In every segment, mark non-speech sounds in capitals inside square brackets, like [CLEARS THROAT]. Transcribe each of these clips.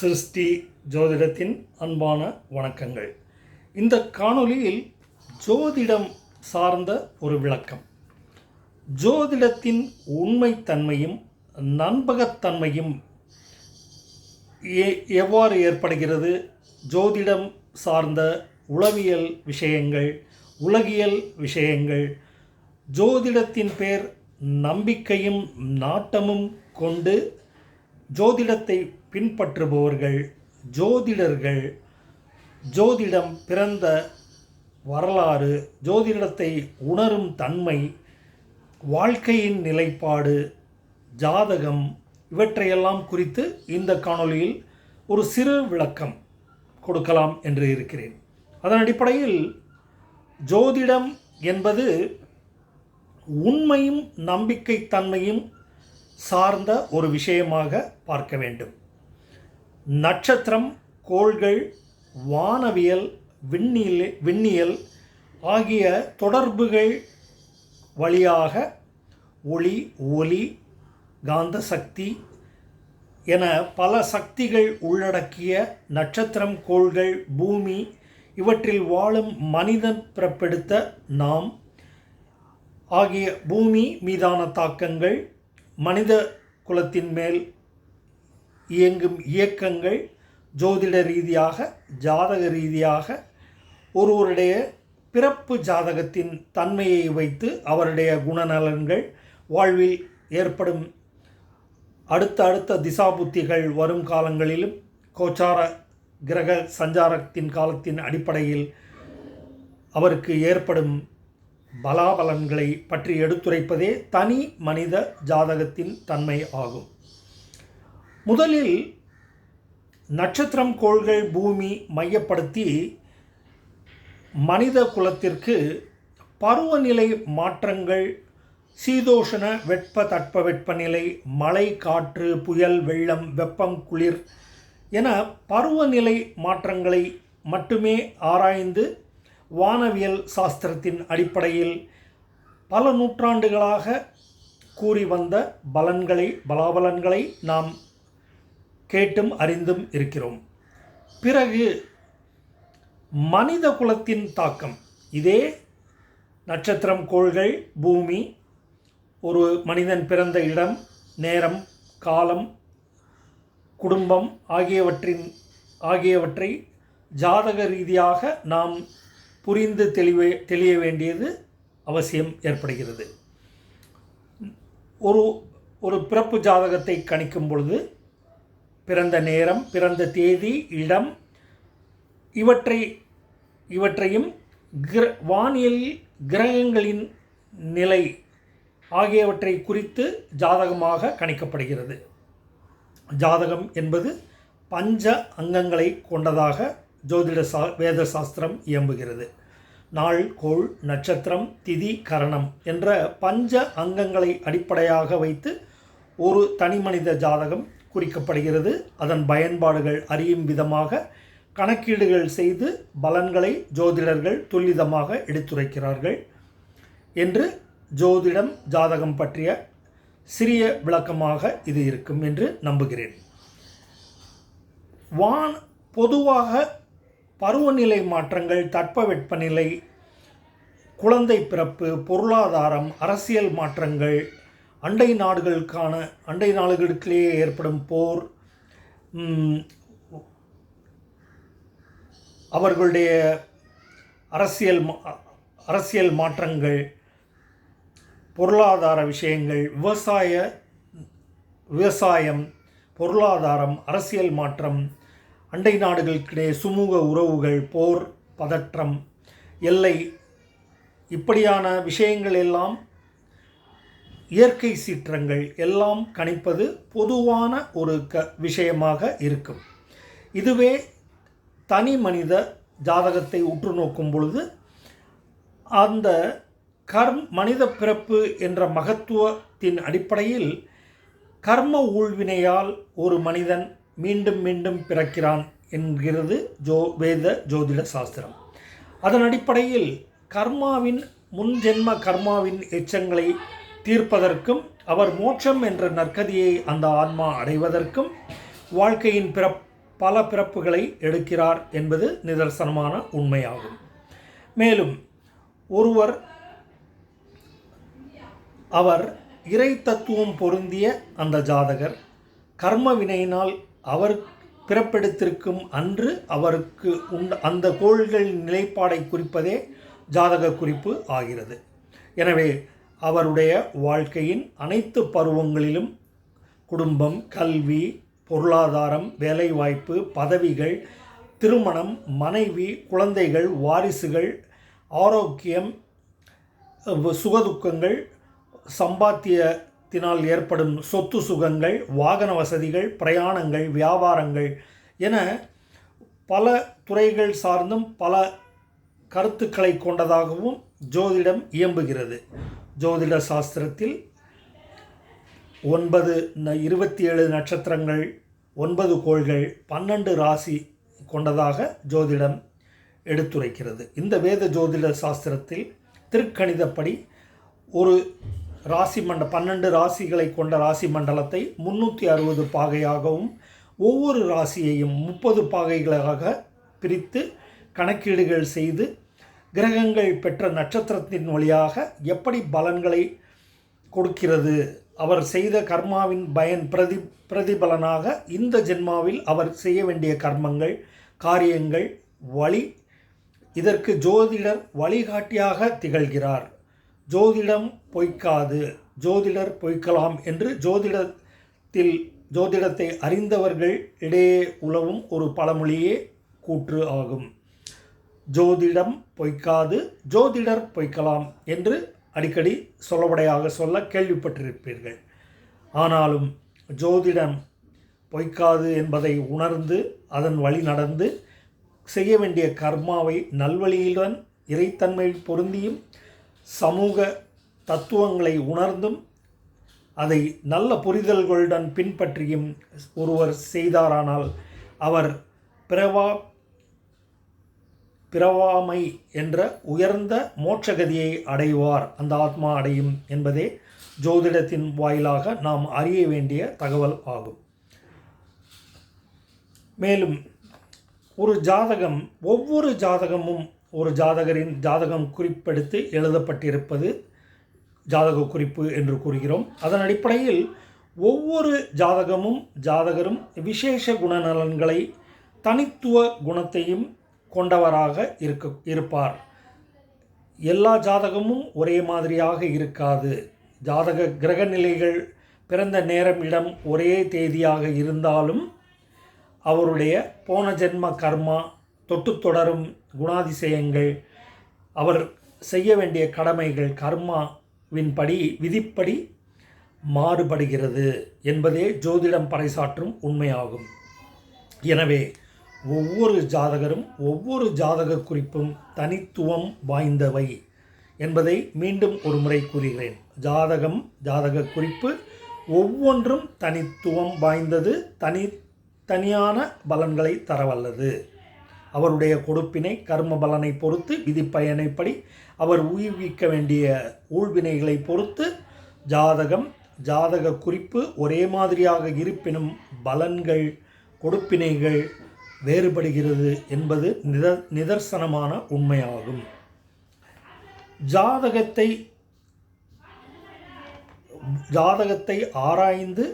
சிருஷ்டி ஜோதிடத்தின் அன்பான வணக்கங்கள். இந்த காணொளியில் ஜோதிடம் சார்ந்த ஒரு விளக்கம். ஜோதிடத்தின் உண்மைத்தன்மையும் நண்பகத்தன்மையும் எ- எவ்வாறு ஏற்படுகிறது? ஜோதிடம் சார்ந்த உளவியல் விஷயங்கள் உலகியல் விஷயங்கள் ஜோதிடத்தின் பேர் நம்பிக்கையும் நாட்டமும் கொண்டு ஜோதிடத்தை பின்பற்றுபவர்கள் ஜோதிடர்கள் ஜோதிடம் பிறந்த வரலாறு ஜோதிடத்தை உணரும் தன்மை வாழ்க்கையின் நிலைப்பாடு ஜாதகம் இவற்றையெல்லாம் குறித்து இந்த காணொளியில் ஒரு சிறு விளக்கம் கொடுக்கலாம் என்று இருக்கிறேன். அதன் அடிப்படையில் ஜோதிடம் என்பது உண்மையும் நம்பிக்கைத்தன்மையும் சார்ந்த ஒரு விஷயமாக பார்க்க வேண்டும். நட்சத்திரம் கோள்கள் வானவியல் விண்ணியல் விண்ணியல் ஆகிய தொடர்புகள் வழியாக ஒளி ஒலி காந்த சக்தி என பல சக்திகள் உள்ளடக்கிய நட்சத்திரம் கோள்கள் பூமி இவற்றில் வாழும் மனிதன் பிறப்பெடுத்த நாம் ஆகிய பூமி மீதான தாக்கங்கள் மனித குலத்தின் மேல் இயங்கும் இயக்கங்கள் ஜோதிட ரீதியாக ஜாதக ரீதியாக ஒருவருடைய பிறப்பு ஜாதகத்தின் தன்மையை வைத்து அவருடைய குணநலன்கள் வாழ்வில் ஏற்படும். அடுத்த அடுத்த திசாபுத்திகள் வரும் காலங்களிலும் கோச்சார கிரக சஞ்சாரத்தின் காலத்தின் அடிப்படையில் அவருக்கு ஏற்படும் பலாபலன்களை பற்றி எடுத்துரைப்பதே தனி மனித ஜாதகத்தின் தன்மை ஆகும். முதலில் நட்சத்திரம் கோள்கள் பூமி மையப்படுத்தி மனித குலத்திற்கு பருவநிலை மாற்றங்கள் சீதோஷண வெப்ப தட்ப வெப்பநிலை மழை காற்று புயல் வெள்ளம் வெப்பம் குளிர் என பருவநிலை மாற்றங்களை மட்டுமே ஆராய்ந்து வானவியல் சாஸ்திரத்தின் அடிப்படையில் பல நூற்றாண்டுகளாக கூறி வந்த பலன்களை பலாபலன்களை நாம் கேட்டும் அறிந்தும் இருக்கிறோம். பிறகு மனித குலத்தின் தாக்கம். இதே நட்சத்திரம் கோள்கள் பூமி ஒரு மனிதன் பிறந்த இடம் நேரம் காலம் குடும்பம் ஆகியவற்றின் ஆகியவற்றை ஜாதக ரீதியாக நாம் புரிந்து தெளிவே தெளிய வேண்டியது அவசியம் ஏற்படுகிறது. ஒரு ஒரு பிறப்பு ஜாதகத்தை கணிக்கும் பொழுது பிறந்த நேரம் பிறந்த தேதி இடம் இவற்றை இவற்றையும் கிர வானியல் கிரகங்களின் நிலை ஆகியவற்றை குறித்து ஜாதகமாக கணிக்கப்படுகிறது. ஜாதகம் என்பது பஞ்ச அங்கங்களை கொண்டதாக ஜோதிட சா வேத சாஸ்திரம் இயம்புகிறது. நாள் கோள் நட்சத்திரம் திதி கரணம் என்ற பஞ்ச அங்கங்களை அடிப்படையாக வைத்து ஒரு தனிமனித ஜாதகம் குறிக்கப்படுகிறது. அதன் பயன்பாடுகள் அறியும் விதமாக கணக்கீடுகள் செய்து பலன்களை ஜோதிடர்கள் துல்லிதமாக எடுத்துரைக்கிறார்கள் என்று ஜோதிடம் ஜாதகம் பற்றிய சிறிய விளக்கமாக இது இருக்கும் என்று நம்புகிறேன். வான் பொதுவாக பருவநிலை மாற்றங்கள் தட்பவெப்பநிலை குழந்தை பிறப்பு பொருளாதாரம் அரசியல் மாற்றங்கள் அண்டை நாடுகளுக்கான அண்டை நாடுகளுக்கிலேயே ஏற்படும் போர் அவர்களுடைய அரசியல் மா- அரசியல் மாற்றங்கள் பொருளாதார விஷயங்கள் விவசாய விவசாயம் பொருளாதாரம் அரசியல் மாற்றம் அண்டை நாடுகளுக்கிடையே சுமூக உறவுகள் போர் பதற்றம் எல்லை இப்படியான விஷயங்கள் எல்லாம் இயற்கை சீற்றங்கள் எல்லாம் கணிப்பது பொதுவான ஒரு க விஷயமாக இருக்கும். இதுவே தனி மனித ஜாதகத்தை உற்று நோக்கும் பொழுது அந்த கர்ம் மனித பிறப்பு என்ற மகத்துவத்தின் அடிப்படையில் கர்ம ஊழ்வினையால் ஒரு மனிதன் மீண்டும் மீண்டும் பிறக்கிறான் என்கிறது ஜோ வேத ஜோதிட சாஸ்திரம். அதன் அடிப்படையில் கர்மாவின் முன்ஜென்ம கர்மாவின் எச்சங்களை தீர்ப்பதற்கும் அவர் மோட்சம் என்ற நற்கதியை அந்த ஆன்மா அடைவதற்கும் வாழ்க்கையின் பிற பல பிறப்புகளை எடுக்கிறார் என்பது நிதர்சனமான உண்மையாகும். மேலும் ஒருவர் அவர் இறை தத்துவம் பொருந்திய அந்த ஜாதகர் கர்ம வினையினால் அவர் பிறப்பெடுத்திருக்கும் அன்று அவருக்கு உண்ட அந்த கோள்களின் நிலைப்பாடை குறிப்பதே ஜாதக குறிப்பு ஆகிறது. எனவே அவருடைய வாழ்க்கையின் அனைத்து பருவங்களிலும் குடும்பம் கல்வி பொருளாதாரம் வேலைவாய்ப்பு பதவிகள் திருமணம் மனைவி குழந்தைகள் வாரிசுகள் ஆரோக்கியம் சுகதுக்கங்கள் சம்பாத்தியத்தினால் ஏற்படும் சொத்து சுகங்கள் வாகன வசதிகள் பிரயாணங்கள் வியாபாரங்கள் என பல துறைகள் சார்ந்தும் பல கருத்துக்களை கொண்டதாகவும் ஜோதிடம் இயம்புகிறது. ஜோதிட சாஸ்திரத்தில் ஒன்பது இருபத்தி ஏழு நட்சத்திரங்கள் ஒன்பது கோள்கள் பன்னெண்டு ராசி கொண்டதாக ஜோதிடம் எடுத்துரைக்கிறது. இந்த வேத ஜோதிட சாஸ்திரத்தில் திருக்கணிதப்படி ஒரு ராசி மண்ட பன்னெண்டு ராசிகளை கொண்ட ராசி மண்டலத்தை முன்னூற்றி அறுபது பாகையாகவும் ஒவ்வொரு ராசியையும் முப்பது பாகைகளாக பிரித்து கணக்கீடுகள் செய்து கிரகங்கள் பெற்ற நட்சத்திரத்தின் வழியாக எப்படி பலன்களை கொடுக்கிறது? அவர் செய்த கர்மாவின் பயன் பிரதி பிரதிபலனாக இந்த ஜென்மாவில் அவர் செய்ய வேண்டிய கர்மங்கள் காரியங்கள் வழி இதற்கு ஜோதிடர் வழிகாட்டியாக திகழ்கிறார். ஜோதிடம் பொய்க்காது ஜோதிடர் பொய்க்கலாம் என்று ஜோதிடத்தில் ஜோதிடத்தை அறிந்தவர்கள் இடையே உலவும் ஒரு பழமொழியே கூற்று ஆகும். ஜோதிடம் பொய்க்காது ஜோதிடர் பொய்க்கலாம் என்று அடிக்கடி சொல்லபடியாக சொல்ல கேள்விப்பட்டிருப்பீர்கள். ஆனாலும் ஜோதிடம் பொய்க்காது என்பதை உணர்ந்து அதன் வழி நடந்து செய்ய வேண்டிய கர்மாவை நல்வழியுடன் இறைத்தன்மை பொருந்தியும் சமூக தத்துவங்களை உணர்ந்தும் அதை நல்ல புரிதல்களுடன் பின்பற்றியும் ஒருவர் செய்தாரானால் அவர் பிறவா பிறவாமை என்ற உயர்ந்த மோட்சகதியை அடைவார். அந்த ஆத்மா அடையும் என்பதே ஜோதிடத்தின் வாயிலாக நாம் அறிய வேண்டிய தகவல் ஆகும். மேலும் ஒரு ஜாதகம் ஒவ்வொரு ஜாதகமும் ஒரு ஜாதகரின் ஜாதகம் குறிப்பெடுத்து எழுதப்பட்டிருப்பது ஜாதக குறிப்பு என்று கூறுகிறோம். அதன் அடிப்படையில் ஒவ்வொரு ஜாதகமும் ஜாதகரும் விசேஷ குணநலன்களை தனித்துவ குணத்தையும் கொண்டவராக இருக்க இருப்பார். எல்லா ஜாதகமும் ஒரே மாதிரியாக இருக்காது. ஜாதக கிரக நிலைகள் பிறந்த நேரம் இடம் ஒரே தேதியாக இருந்தாலும் அவருடைய போன ஜென்ம கர்மா தொட்டு தொடரும் குணாதிசயங்கள் அவர் செய்ய வேண்டிய கடமைகள் கர்மாவின் படி விதிப்படி மாறுபடுகிறது என்பதே ஜோதிடம் பறைசாற்றும் உண்மையாகும். எனவே ஒவ்வொரு ஜாதகரும் ஒவ்வொரு ஜாதக குறிப்பும் தனித்துவம் வாய்ந்தவை என்பதை மீண்டும் ஒரு முறை கூறுகிறேன். ஜாதகம் ஜாதக குறிப்பு ஒவ்வொன்றும் தனித்துவம் வாய்ந்தது தனி தனியான பலன்களை தரவல்லது. அவருடைய கொடுப்பினை கர்ம பலனை பொறுத்து விதிப்பயனைப்படி அவர் உயிர்விக்க வேண்டிய ஊழ்வினைகளை பொறுத்து ஜாதகம் ஜாதக குறிப்பு ஒரே மாதிரியாக இருப்பினும் பலன்கள் கொடுப்பினைகள் வேறுபடுகிறது என்பது நித நிதர்சனமான உண்மையாகும். ஜாதகத்தை ஜாதகத்தை ஆராய்ந்து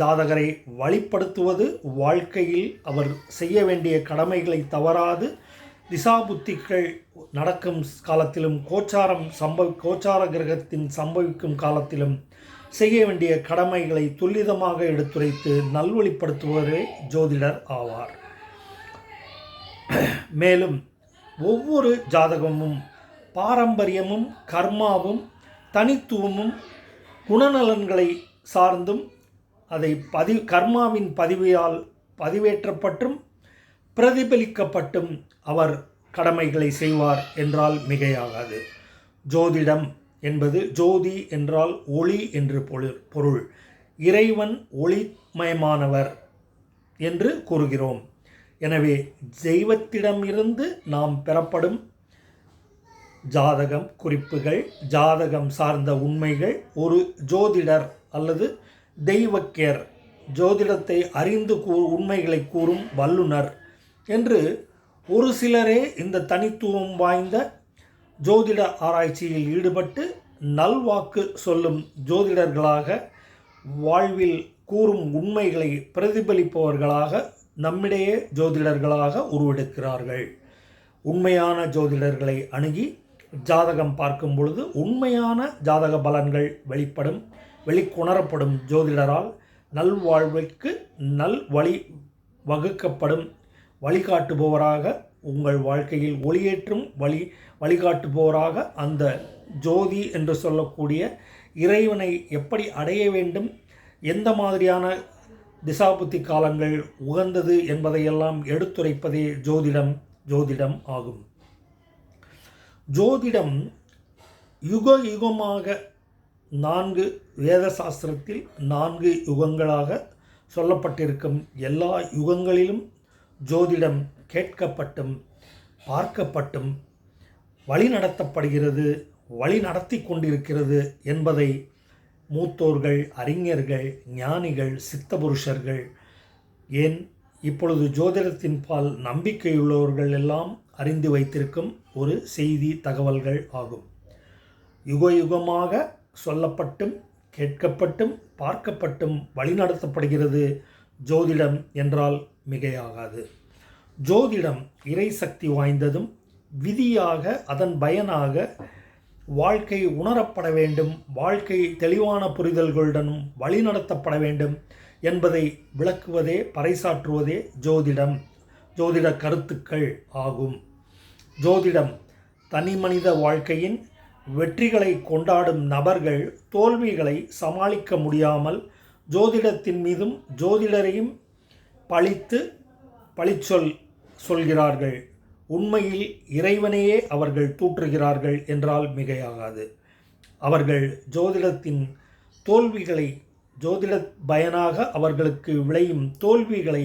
ஜாதகரை வழிப்படுத்துவது வாழ்க்கையில் அவர் செய்ய வேண்டிய கடமைகளை தவறாது. திசாபுத்திகள் நடக்கும் காலத்திலும் கோச்சாரம் சம்பவ கோச்சார கிரகத்தின் சம்பவிக்கும் காலத்திலும் செய்ய வேண்டிய கடமைகளை துல்லிதமாக எடுத்துரைத்து நல்வழிப்படுத்துவதே ஜோதிடர் ஆவார். மேலும் ஒவ்வொரு ஜாதகமும் பாரம்பரியமும் கர்மாவும் தனித்துவமும் குணநலன்களை சார்ந்தும் அதை பதி கர்மாவின் பதிவையால் பதிவேற்றப்பட்டும் பிரதிபலிக்கப்பட்டும் அவர் கடமைகளை செய்வார் என்றால் மிகையாகாது. ஜோதிடம் என்பது ஜோதி என்றால் ஒளி என்று பொருள் பொருள். இறைவன் ஒளிமயமானவர் என்று கூறுகிறோம். எனவே தெய்வத்திடமிருந்து நாம் பெறப்படும் ஜாதகம் குறிப்புகள் ஜாதகம் சார்ந்த உண்மைகள் ஒரு ஜோதிடர் அல்லது தெய்வக்கேர் ஜோதிடத்தை அறிந்து கூ உண்மைகளை கூறும் வல்லுனர் என்று ஒரு சிலரே இந்த தனித்துவம் வாய்ந்த ஜோதிட ஆராய்ச்சியில் ஈடுபட்டு நல்வாக்கு சொல்லும் ஜோதிடர்களாக வாழ்வில் கூறும் உண்மைகளை பிரதிபலிப்பவர்களாக நம்மிடையே ஜோதிடர்களாக உருவெடுக்கிறார்கள். உண்மையான ஜோதிடர்களை அணுகி ஜாதகம் பார்க்கும் பொழுது உண்மையான ஜாதக பலன்கள் வெளிப்படும் வெளிக்கொணரப்படும் ஜோதிடரால் நல்வாழ்வுக்கு நல் வழி வகுக்கப்படும் வழிகாட்டுபவராக உங்கள் வாழ்க்கையில் ஒளியேற்றும் வழி வழிகாட்டுபவராக அந்த ஜோதி என்று சொல்லக்கூடிய இறைவனை எப்படி அடைய வேண்டும் எந்த மாதிரியான திசாபுத்தி காலங்கள் உகந்தது என்பதையெல்லாம் எடுத்துரைப்பதே ஜோதிடம் ஜோதிடம் ஆகும். ஜோதிடம் யுக யுகமாக நான்கு வேத சாஸ்திரத்தில் நான்கு யுகங்களாக சொல்லப்பட்டிருக்கும் எல்லா யுகங்களிலும் ஜோதிடம் கேட்கப்பட்டும் பார்க்கப்பட்டும் வழிநடத்தப்படுகிறது வழி நடத்தி கொண்டிருக்கிறது என்பதை மூத்தோர்கள் அறிஞர்கள் ஞானிகள் சித்தபுருஷர்கள். ஏன்? இப்பொழுது ஜோதிடத்தின் பால் நம்பிக்கையுள்ளவர்கள் எல்லாம் அறிந்து வைத்திருக்கும் ஒரு செய்தி தகவல்கள் ஆகும். யுக யுகமாக சொல்லப்பட்டும் கேட்கப்பட்டும் பார்க்கப்பட்டும் வழிநடத்தப்படுகிறது ஜோதிடம் என்றால் மிகையாகாது. ஜோதிடம் இறை சக்தி வாய்ந்ததும் விதியாக அதன் பயனாக வாழ்க்கை உணரப்பட வேண்டும் வாழ்க்கை தெளிவான புரிதல்களுடனும் வழிநடத்தப்பட வேண்டும் என்பதை விளக்குவதே பறைசாற்றுவதே ஜோதிடம். ஜோதிட கருத்துக்கள் ஆகும். ஜோதிடம் தனி மனித வாழ்க்கையின் வெற்றிகளை கொண்டாடும் நபர்கள் தோல்விகளை சமாளிக்க முடியாமல் ஜோதிடத்தின் மீதும் ஜோதிடரையும் பழித்து பழிச்சொல் சொல்கிறார்கள். உண்மையில் இறைவனையே அவர்கள் தூற்றுகிறார்கள் என்றால் மிகையாகாது. அவர்கள் ஜோதிடத்தின் தோல்விகளை ஜோதிட பயனாக அவர்களுக்கு விளையும் தோல்விகளை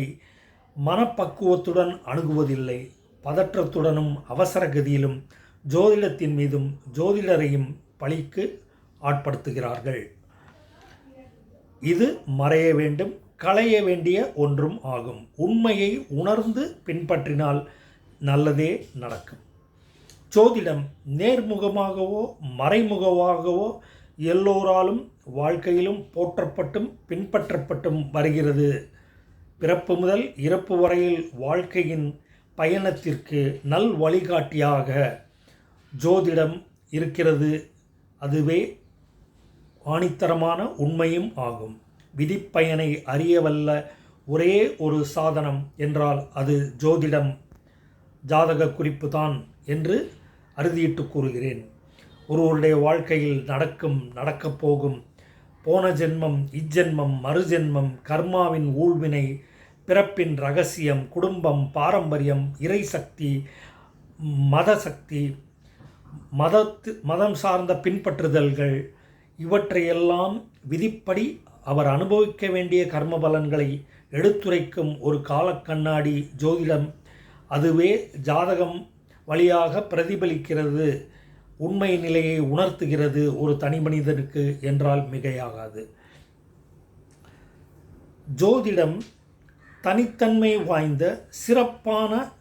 மனப்பக்குவத்துடன் அணுகுவதில்லை. பதற்றத்துடனும் அவசர கதியிலும் ஜோதிடத்தின் மீதும் ஜோதிடரையும் பழிக்கு ஆட்படுத்துகிறார்கள். இது மறைய வேண்டும் களைய வேண்டிய ஒன்றும் ஆகும். உண்மையை உணர்ந்து பின்பற்றினால் நல்லதே நடக்கும். ஜோதிடம் நேர்முகமாகவோ மறைமுகமாகவோ எல்லோராலும் வாழ்க்கையிலும் போற்றப்பட்டும் பின்பற்றப்பட்டும் வருகிறது. பிறப்பு முதல் இறப்பு வரையில் வாழ்க்கையின் பயணத்திற்கு நல் வழிகாட்டியாக ஜோதிடம் இருக்கிறது. அதுவே ஆணித்தரமான உண்மையும் ஆகும். விதிப்பயனை அறியவல்ல ஒரே ஒரு சாதனம் என்றால் அது ஜோதிடம். ஜாதக குறிப்பு தான் என்று அறுதியிட்டு கூறுகிறேன். ஒருவருடைய வாழ்க்கையில் நடக்கும் நடக்கப் போகும் போன ஜென்மம் இஜென்மம் மறுஜென்மம் கர்மாவின் ஊழ்வினை பிறப்பின் ரகசியம் குடும்பம் பாரம்பரியம் இறை சக்தி மத சக்தி மதத்து மதம் சார்ந்த பின்பற்றுதல்கள் இவற்றையெல்லாம் விதிப்படி அவர் அனுபவிக்க வேண்டிய கர்ம பலன்களை எடுத்துரைக்கும் ஒரு காலக்கண்ணாடி ஜோதிடம் அதுவே ஜாதகம் வழியாக பிரதிபலிக்கிறது. உண்மை நிலையை உணர்த்துகிறது ஒரு தனி மனிதனுக்கு என்றால் மிகையாகாது. ஜோதிடம் தனித்தன்மை வாய்ந்த சிறப்பான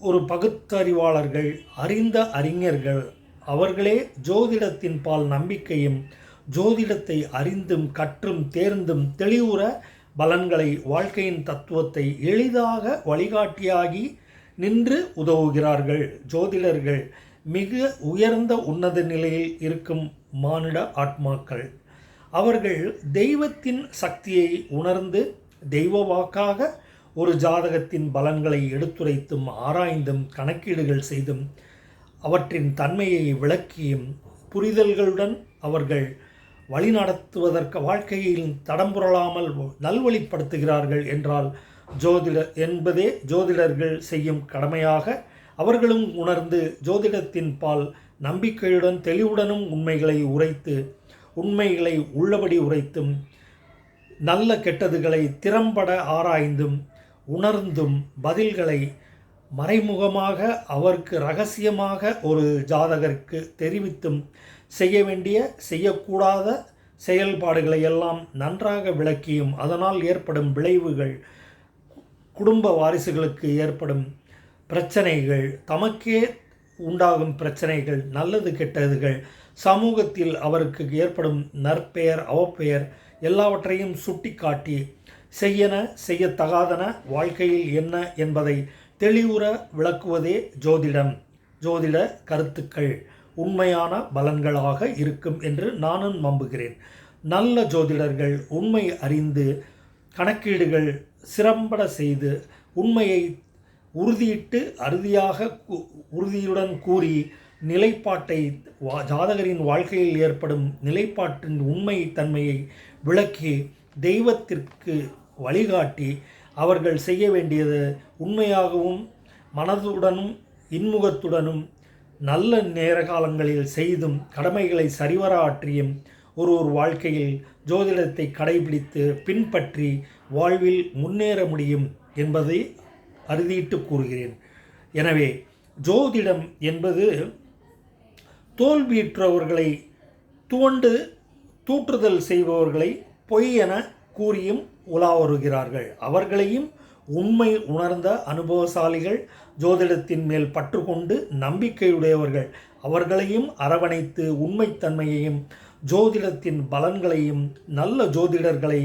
ஒரு பகுத்தறிவாளர்கள் அறிந்த அறிஞர்கள். அவர்களே ஜோதிடத்தின் பால் நம்பிக்கையும் ஜோதிடத்தை அறிந்தும் கற்றும் தேர்ந்தும் தெளிவுற பலன்களை வாழ்க்கையின் தத்துவத்தை எளிதாக வழிகாட்டியாகி நின்று உதவுகிறார்கள். ஜோதிடர்கள் மிக உயர்ந்த உன்னத நிலையில் இருக்கும் மானிட ஆத்மாக்கள். அவர்கள் தெய்வத்தின் சக்தியை உணர்ந்து தெய்வ வாக்காக ஒரு ஜாதகத்தின் பலன்களை எடுத்துரைத்தும் ஆராய்ந்தும் கணக்கீடுகள் செய்தும் அவற்றின் தன்மையை விளக்கியும் புரிதல்களுடன் அவர்கள் வழிநடத்துவதற்கு வாழ்க்கையில் தடம்புரளாமல் நல்வழிப்படுத்துகிறார்கள் என்றால் ஜோதிடர் என்பதே ஜோதிடர்கள் செய்யும் கடமையாக அவர்களும் உணர்ந்து ஜோதிடத்தின் பால் நம்பிக்கையுடன் தெளிவுடனும் உண்மைகளை உரைத்து உண்மைகளை உள்ளபடி உரைத்தும் நல்ல கெட்டதுகளை திறம்பட ஆராய்ந்தும் உணர்ந்தும் பதில்களை மறைமுகமாக அவருக்கு ரகசியமாக ஒரு ஜாதகருக்கு தெரிவித்தும் செய்ய வேண்டிய செய்யக்கூடாத செயல்பாடுகளை எல்லாம் நன்றாக விளக்கியும் அதனால் ஏற்படும் விளைவுகள் குடும்ப வாரிசுகளுக்கு ஏற்படும் பிரச்சனைகள் தமக்கே உண்டாகும் பிரச்சனைகள் நல்லது கெட்டதுகள் சமூகத்தில் அவருக்கு ஏற்படும் நற்பெயர் அவப்பெயர் எல்லாவற்றையும் சுட்டிக்காட்டி செய்யன செய்யத்தகாதன வாழ்க்கையில் என்ன என்பதை தெளிவுற விளக்குவதே ஜோதிடம். ஜோதிட கருத்துக்கள் உண்மையான பலன்களாக இருக்கும் என்று நானும் நம்புகிறேன். நல்ல ஜோதிடர்கள் உண்மை அறிந்து கணக்கீடுகள் சிறம்பட செய்து உண்மையை உறுதியிட்டு அறுதியாக உறுதியுடன் கூறி நிலைப்பாட்டை வா- ஜாதகரின் வாழ்க்கையில் ஏற்படும் நிலைப்பாட்டின் உண்மை தன்மையை விளக்கி தெய்வத்திற்கு வழிகாட்டி அவர்கள் செய்ய வேண்டியது உண்மையாகவும் மனதுடனும் இன்முகத்துடனும் நல்ல நேர காலங்களில் செய்தும் கடமைகளை சரிவர ஆற்றியும் ஒரு ஒரு வாழ்க்கையில் ஜோதிடத்தை கடைபிடித்து பின்பற்றி வாழ்வில் முன்னேற முடியும் என்பதை அறுதியிட்டு கூறுகிறேன். எனவே ஜோதிடம் என்பது தோல்வியுற்றவர்களை தூண்டு தூற்றுதல் செய்பவர்களை பொய் என கூறியும் உலா வருகிறார்கள். அவர்களையும் உண்மை உணர்ந்த அனுபவசாலிகள் ஜோதிடத்தின் மேல் பற்று கொண்டு நம்பிக்கையுடையவர்கள் அவர்களையும் அரவணைத்து உண்மைத்தன்மையையும் ஜோதிடத்தின் பலன்களையும் நல்ல ஜோதிடர்களை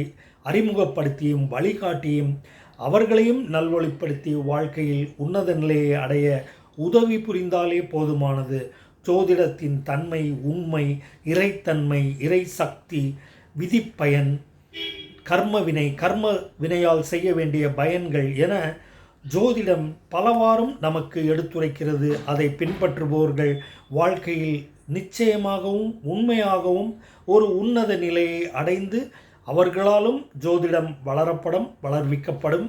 அறிமுகப்படுத்தியும் வழிகாட்டியும் அவர்களையும் நல்வழிப்படுத்தி வாழ்க்கையில் உன்னத நிலையை அடைய உதவி புரிந்தாலே போதுமானது. ஜோதிடத்தின் தன்மை உண்மை இறைத்தன்மை இறை சக்தி விதிப்பயன் கர்ம வினை கர்ம வினையால் செய்ய வேண்டிய பயன்கள் என ஜோதிடம் பலவாறும் நமக்கு எடுத்துரைக்கிறது. அதை பின்பற்றுபவர்கள் வாழ்க்கையில் நிச்சயமாகவும் உண்மையாகவும் ஒரு உன்னத நிலையை அடைந்து அவர்களாலும் ஜோதிடம் வளரப்படும் வளர்விக்கப்படும்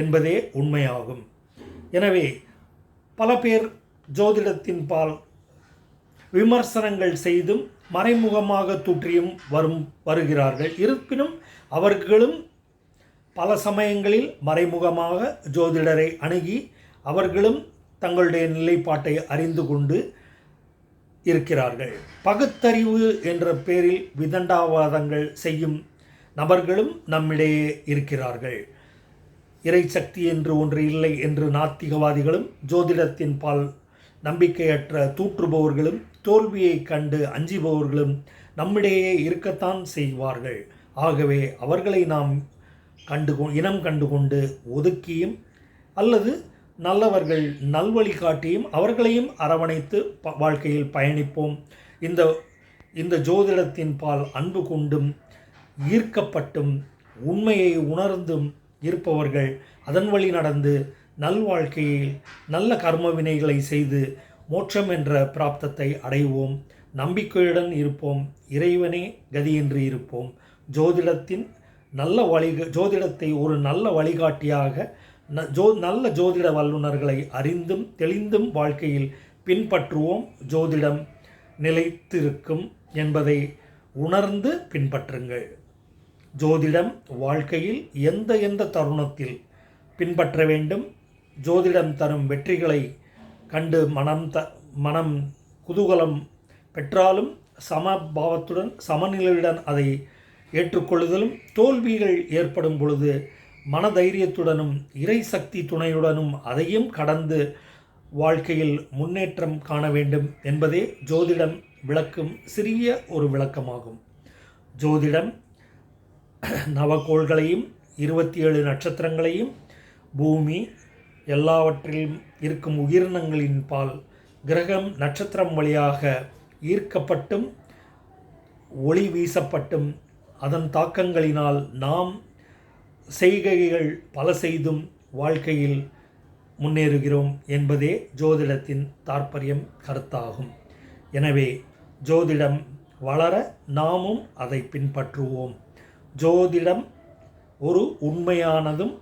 என்பதே உண்மையாகும். எனவே பல பேர் ஜோதிடத்தின் பால் விமர்சனங்கள் செய்தும் மறைமுகமாக தூற்றியும் வரும் வருகிறார்கள். இருப்பினும் அவர்களும் பல சமயங்களில் மறைமுகமாக ஜோதிடரை அணுகி அவர்களும் தங்களுடைய நிலைப்பாட்டை அறிந்து கொண்டு இருக்கிறார்கள். பகுத்தறிவு என்ற பேரில் விதண்டாவாதங்கள் செய்யும் நபர்களும் நம்மிடையே இருக்கிறார்கள். இறை சக்தி என்று ஒன்று இல்லை என்று நாத்திகவாதிகளும் ஜோதிடத்தின் பால் நம்பிக்கையற்ற தூற்றுபவர்களும் தோல்வியை கண்டு அஞ்சுபவர்களும் நம்மிடையே இருக்கத்தான் செய்வார்கள். ஆகவே அவர்களை நாம் கண்டு இனம் கண்டு கொண்டு ஒதுக்கியும் அல்லது நல்லவர்கள் நல்வழி காட்டியும் அவர்களையும் அரவணைத்து வாழ்க்கையில் பயணிப்போம். இந்த இந்த ஜோதிடத்தின் பால் அன்பு கொண்டும் ஈர்க்கப்பட்டும் உண்மையை உணர்ந்தும் இருப்பவர்கள் அதன் வழி நடந்து நல்வாழ்க்கையில் நல்ல கர்ம வினைகளை செய்து மோட்சம் என்ற பிராப்தத்தை அடைவோம். நம்பிக்கையுடன் இருப்போம். இறைவனே கதியின்றி இருப்போம். ஜோதிடத்தின் நல்ல வழி ஜோதிடத்தை ஒரு நல்ல வழிகாட்டியாக ந- ஜோ நல்ல ஜோதிட வல்லுநர்களை அறிந்தும் தெளிந்தும் வாழ்க்கையில் பின்பற்றுவோம். ஜோதிடம் நிலைத்திருக்கும் என்பதை உணர்ந்து பின்பற்றுங்கள். ஜோதிடம் வாழ்க்கையில் எந்த எந்த தருணத்தில் பின்பற்ற வேண்டும்? ஜோதிடம் தரும் வெற்றிகளை கண்டு மனம் த மனம் குதூகலம் பெற்றாலும் சமபாவத்துடன் சமநிலையுடன் அதை ஏற்றுக்கொள்ளுதலும் தோல்விகள் ஏற்படும் பொழுது மனதைரியத்துடனும் இறை சக்தி துணையுடனும் அதையும் கடந்து வாழ்க்கையில் முன்னேற்றம் காண வேண்டும் என்பதே ஜோதிடம் விளக்கும் சிறிய ஒரு விளக்கமாகும். ஜோதிடம் [CLEARS THROAT] நவகோள்களையும் இருபத்தி ஏழு நட்சத்திரங்களையும் பூமி எல்லாவற்றிலும் இருக்கும் உயிரினங்களின் பால் கிரகம் நட்சத்திரம் வழியாக ஈர்க்கப்பட்டும் ஒளி வீசப்பட்டும் அதன் தாக்கங்களினால் நாம் செய்கைகள் பல செய்தும் வாழ்க்கையில் முன்னேறுகிறோம் என்பதே ஜோதிடத்தின் தாற்பயம் கருத்தாகும். எனவே ஜோதிடம் வளர நாமும் அதை பின்பற்றுவோம். ஜோதிடம் ஒரு உண்மையானதும்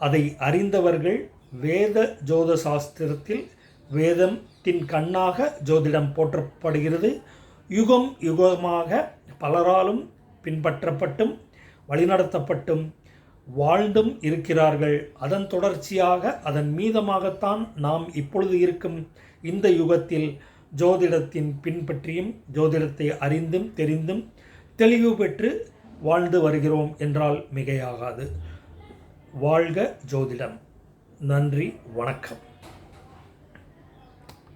அதை அறிந்தவர்கள் வேத ஜோத சாஸ்திரத்தில் வேதத்தின் கண்ணாக ஜோதிடம் போற்றப்படுகிறது. யுகம் யுகமாக பலராலும் பின்பற்றப்பட்டும் வழிநடத்தப்பட்டும் வாழ்ந்தும் இருக்கிறார்கள். அதன் தொடர்ச்சியாக அதன் மீதமாகத்தான் நாம் இப்பொழுது இருக்கும் இந்த யுகத்தில் ஜோதிடத்தின் பின்பற்றியும் ஜோதிடத்தை அறிந்தும் தெரிந்தும் தெளிவு பெற்று வாழ்ந்து வருகிறோம் என்றால் மிகையாகாது. வாழ்க ஜோதிடம். நன்றி வணக்கம்.